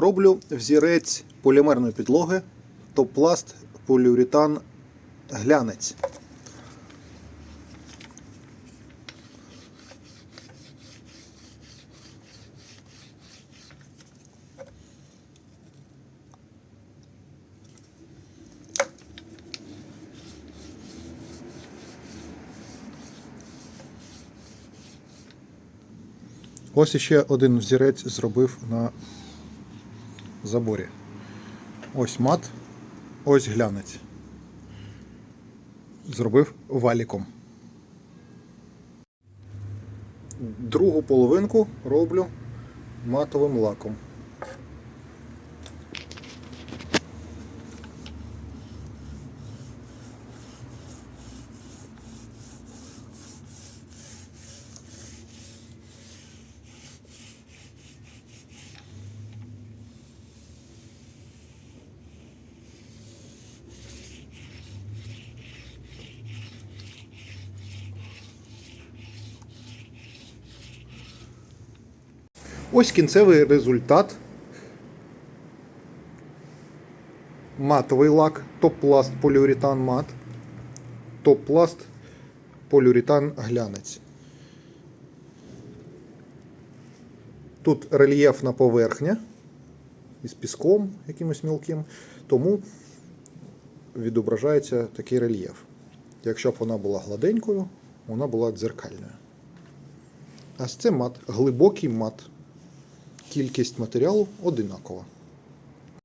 Роблю взірець полімерної підлоги, топ-пласт поліуретан глянець. Ось іще один взірець зробив на заборі. Ось мат, ось глянець. Зробив валіком. Другу половинку роблю матовим лаком. Ось кінцевий результат. Матовий лак, топ-пласт поліуретан мат, топ-пласт поліуретан глянець. Тут рельєфна поверхня із піском якимось мілким, тому відображається такий рельєф. Якщо б вона була гладенькою, вона була дзеркальною. А це мат, глибокий мат. Кількість матеріалу одинакова.